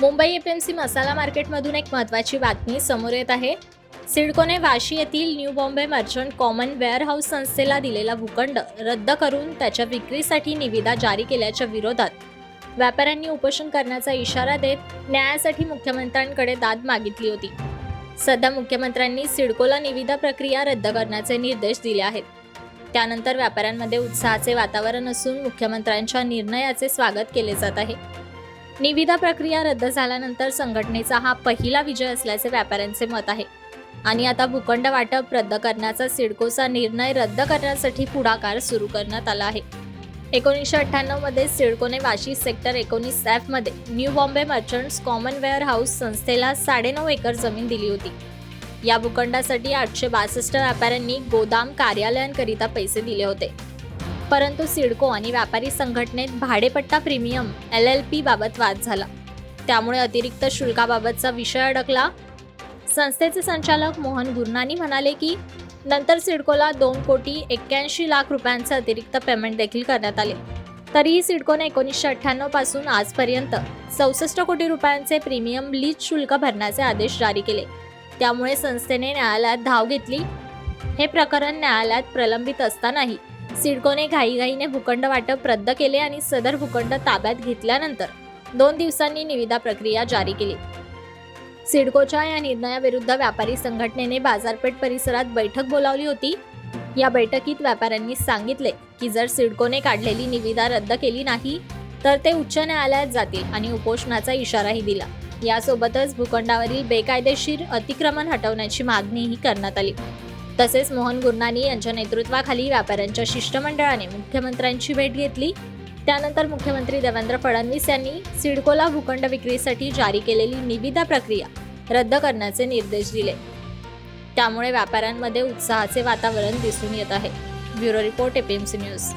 Mumbai APMC मसाला मार्केटमधून एक महत्त्वाची बातमी समोर येत आहे. सिडकोने वाशी येथील new Bombay merchant common warehouse संस्थेला दिलेला भूखंड रद्द करून त्याच्या विक्रीसाठी निविदा जारी केल्याच्या विरोधात व्यापाऱ्यांनी उपोषण करण्याचा इशारा देत न्यायासाठी मुख्यमंत्र्यांकडे दाद मागितली होती. सध्या मुख्यमंत्र्यांनी सिडकोला निविदा प्रक्रिया रद्द करण्याचे निर्देश दिले आहेत. त्यानंतर व्यापाऱ्यांमध्ये उत्साहाचे वातावरण असून मुख्यमंत्र्यांच्या निर्णयाचे स्वागत केले जात आहे. निविदा प्रक्रिया रद्द झाल्यानंतर संघटनेचा हा पहिला विजय असल्याचे व्यापाऱ्यांचे मत आहे. आणि आता भूखंड वाटप रद्द करण्याचा सिडकोचा निर्णय रद्द करण्यासाठी पुढाकार सुरू करण्यात आला आहे. एकोणीसशे अठ्ठ्याण्णवमध्ये सिडकोने वाशी सेक्टर एकोणीस एफमध्ये new Bombay merchants common warehouse संस्थेला साडेनऊ एकर जमीन दिली होती. या भूखंडासाठी आठशे बासष्ट व्यापाऱ्यांनी गोदाम कार्यालयांकरिता पैसे दिले होते. परंतु सिडको आणि व्यापारी संघटनेत भाडेपट्टा प्रीमियम एल एल पी बाबत वाद झाला. त्यामुळे अतिरिक्त शुल्काबाबतचा विषय अडकला. संस्थेचे संचालक मोहन गुरनानी म्हणाले की नंतर सिडकोला दोन कोटी एक्क्याऐंशी लाख रुपयांचे अतिरिक्त पेमेंट देखील करण्यात आले. तरीही सिडकोने एकोणीसशे अठ्ठ्याण्णवपासून आजपर्यंत चौसष्ट कोटी रुपयांचे प्रीमियम लीज शुल्क भरण्याचे आदेश जारी केले. त्यामुळे संस्थेने न्यायालयात धाव घेतली. हे प्रकरण न्यायालयात प्रलंबित असतानाही सिडकोने घाईघाईने भूखंड वाटप रद्द केले आणि सदर भूखंड ताब्यात घेतल्यानंतर दोन दिवसांनी निविदा प्रक्रिया जारी केली. सिडकोच्या या निर्णयाविरुद्ध व्यापारी संघटनेने बाजारपेठ परिसरात बैठक बोलावली होती. या बैठकीत व्यापाऱ्यांनी सांगितले की जर सिडकोने काढलेली निविदा रद्द केली नाही तर ते उच्च न्यायालयात जातील आणि उपोषणाचा इशाराही दिला. यासोबतच भूखंडावरील बेकायदेशीर अतिक्रमण हटवण्याची मागणीही करण्यात आली. तसेच मोहन गुरनानी यांच्या नेतृत्वाखाली व्यापाऱ्यांच्या शिष्टमंडळाने मुख्यमंत्र्यांची भेट घेतली. त्यानंतर मुख्यमंत्री देवेंद्र फडणवीस यांनी सिडकोला भूखंड विक्रीसाठी जारी केलेली निविदा प्रक्रिया रद्द करण्याचे निर्देश दिले. त्यामुळे व्यापाऱ्यांमध्ये उत्साहाचे वातावरण दिसून येत आहे. Bureau report APMC news